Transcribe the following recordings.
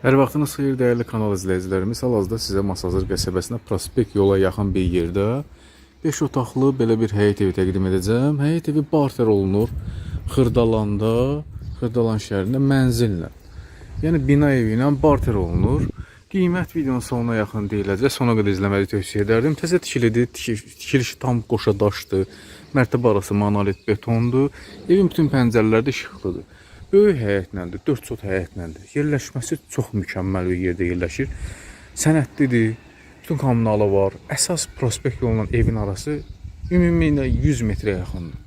Hər vaxtınız xeyir dəyərli kanal izləyicilərimiz. Hal-hazırda sizə Masazır qəsəbəsinə prospekt yola yaxın bir yerdə 5 otaqlı belə bir həyət evi təqdim edəcəm. Həyət evi barter olunur Xırdalanda, Xırdalan şəhərində mənzillə. Yəni bina evi ilə barter olunur. Qiymət videonun sonuna yaxın deyiləcək. Sona qədər izləməyi tövsiyə edərdim. Təzə tikilidir, tiki- tikiliş tam qoşa daşdır. Mərtəbə arası monolit betondur. Evin bütün pəncərələri də işıqlıdır. Böyük həyətlədir, 4 sot həyətləndir. Yerləşməsi çox mükəmməl bir yerdə yerləşir. Sənədlidir. Bütün kommunalı var. Əsas prospekt yolla evin arası ümumi ilə 100 metrə yaxındır.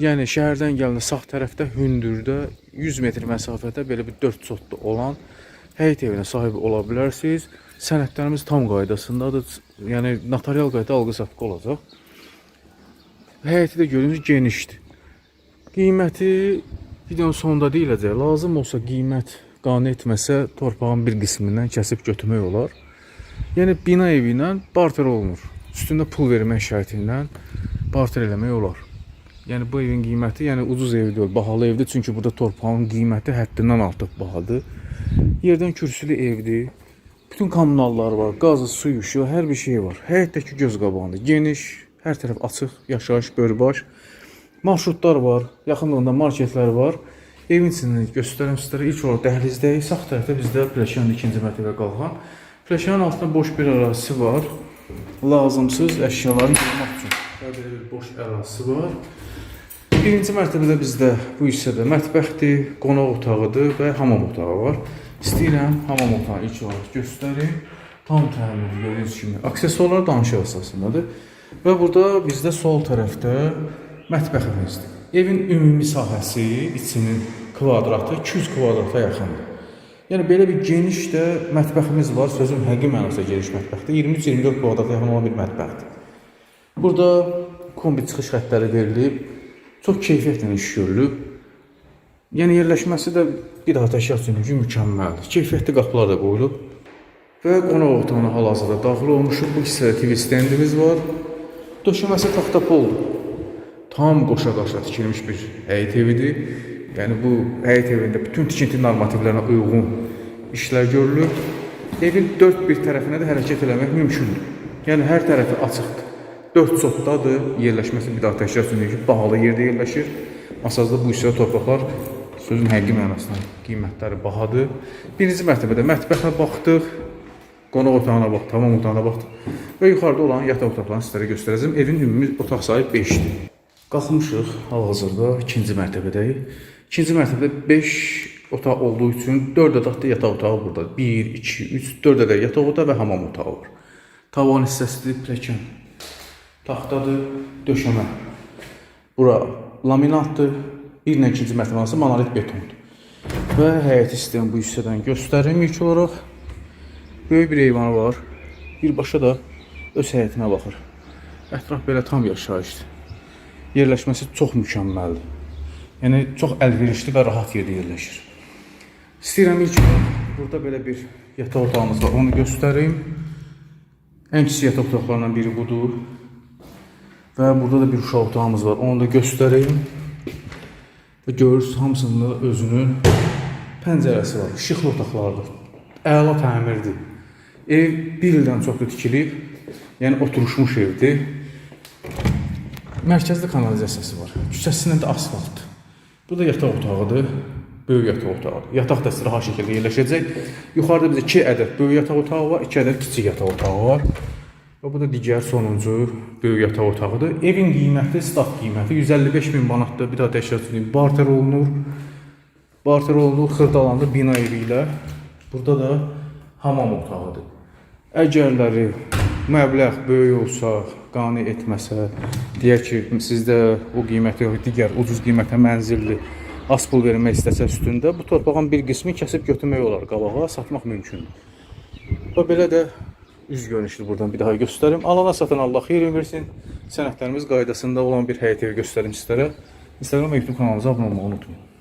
Yəni şəhərdən gələndə sağ tərəfdə hündürdə 100 metr məsafədə belə bir 4 sotlu olan həyət evinə sahib ola bilərsiniz. Sənədlərimiz tam qaydasındadır. Yəni notarial qayda alqı-satqı olacaq. Həyəti də gördüyünüz genişdir. Qiyməti videonun sonunda deyiləcək. Lazım olsa qiymət qane etməsə torpağın bir qismindən kəsib götürmək olar. Yəni bina evi ilə barter olunur. Üstündə pul vermək şərti ilə barter eləmək olar. Yəni bu evin qiyməti, yəni ucuz ev deyil, bahalı evdir. Çünki burada torpağın qiyməti həddindən artıq bahadır. Yerdən kürsülü evdir. Bütün kommunallar var, qazı, suyu, işığı, hər bir şey var. Həyətdəki göz qabağında geniş, hər tərəf açıq, yaşayış, börbaş. Marşrutlar var, yaxınlığında marketlər var. Evin içini göstərəm sizlərə. İlk olaraq dəhlizdəyik. Sağ tərəfdə bizdə pləşənin ikinci mərtəbə qalxan. Pləşənin altında boş bir ərazisi var. Lazımsız əşyaları qoymaq üçün. Belə bir boş ərazisi var. Birinci mərtəbədə bizdə bu hissədə mətbəxdir, qonaq otağıdır və hamam otağı var. İstəyirəm hamam otağını ilk olaraq göstərim. Tam təmirli gördüyünüz kimi aksesuarlar danışıq əsasındadır. Və burada bizdə sol tərəfdə mətbəximizdir. Evin ümumi sahəsi, içinin kvadratı 200 kvadrata yaxındır. Yəni belə bir geniş də mətbəximiz var. Sözün həqiqi mənasında geniş mətbəxdir. 23-24 kvadrata yaxın olan bir mətbəxdir. Burada kombi çıxış xəttləri verilib. Çox keyfiyyətlə iş görülüb. Yəni yerləşməsi də bir daha təkrar ki, mükəmməldir. Keyfiyyətli qapılar da qoyulub. Və qonaq otağına hal-hazırda daxil olmuşuq. Bu hissədə TV stendimiz var. Döşəməsi taxta poldur. Tam qoşa-qaşa tikilmiş bir həyət evidir. Yəni bu həyət evində bütün tikinti normativlərinə uyğun işlər görülür. Evin dörd bir tərəfinə də hərəkət eləmək mümkündür. Yəni hər tərəfi açıqdır. 4 sotdadır. Yerləşməsi bir daha təkrar söyləyim ki, bahalı yerdə yerləşir. Masazda bu hissədə torpaqlar sözün həqiqi mənasında qiymətləri bahadır. Birinci mərtəbədə mətbəxə baxdıq. Qonaq otağına bax, tamam otağına baxdıq. Və yuxarıda olan yataq otaqlarını sizlərə göstərəcəm. Evin ümumi otaq sayı 5-dir. Qalxmışıq hal-hazırda ikinci mərtəbədəyik. İkinci mərtəbədə 5 otaq olduğu üçün 4 ədəd də yataq otağı burada. 1, 2, 3, 4 ədəd yataq otağı və hamam otağı var. Tavan hissəsidir, pləkan. Taxtadır, döşəmə. Bura laminatdır. Bir ilə ikinci mərtəbə arası monolit betondur. Və həyət istəyən bu hissədən göstərim ilk olaraq. Böyük bir eyvanı var. Birbaşa da öz həyətinə baxır. Ətraf belə tam yaşayışdır. Yerləşməsi çox mükəmməldir. Yəni çox əlverişli və rahat yerdə yerləşir. İstəyirəm ilk burada belə bir yataq otağımız var. Onu göstərim. Ən kiçik yataq otaqlarından biri budur. Və burada da bir uşaq otağımız var. Onu da göstəreyim. Və görürsünüz hamısında özünün pəncərəsi var. İşıqlı otaqlardır. Əla təmirdir. Ev bir ildən çoxdur tikilib. Yəni oturuşmuş evdir. Mərkəzdə kanalizasiyası var. Küçəsində də asfaltdır. Bu da yataq otağıdır. Böyük yataq otağıdır. Yataq da rahat şəkildə yerləşəcək. Yuxarıda bizə 2 ədəd böyük yataq otağı var, 2 ədəd kiçik yataq otağı var. Və bu da digər sonuncu böyük yataq otağıdır. Evin qiyməti, start qiyməti 155 min manatdır. Bir daha təkrar söyləyim. Barter olunur. Barter olunur Xırdalanda bina evi ilə. Burada da hamam otağıdır. Əgərləri məbləğ böyük olsa, qane etməsə, deyək ki, sizdə o qiymətə yox, digər ucuz qiymətə mənzilli az pul vermək istəsə üstündə, bu torpağın bir qismi kəsib götürmək olar qabağa, satmaq mümkündür. Və belə də üz görünüşünü buradan bir daha göstərim. Alana satan Allah xeyir versin. Sənədlərimiz qaydasında olan bir həyət evi göstərim sizlərə. Instagram və YouTube kanalımıza abunə olmağı unutmayın.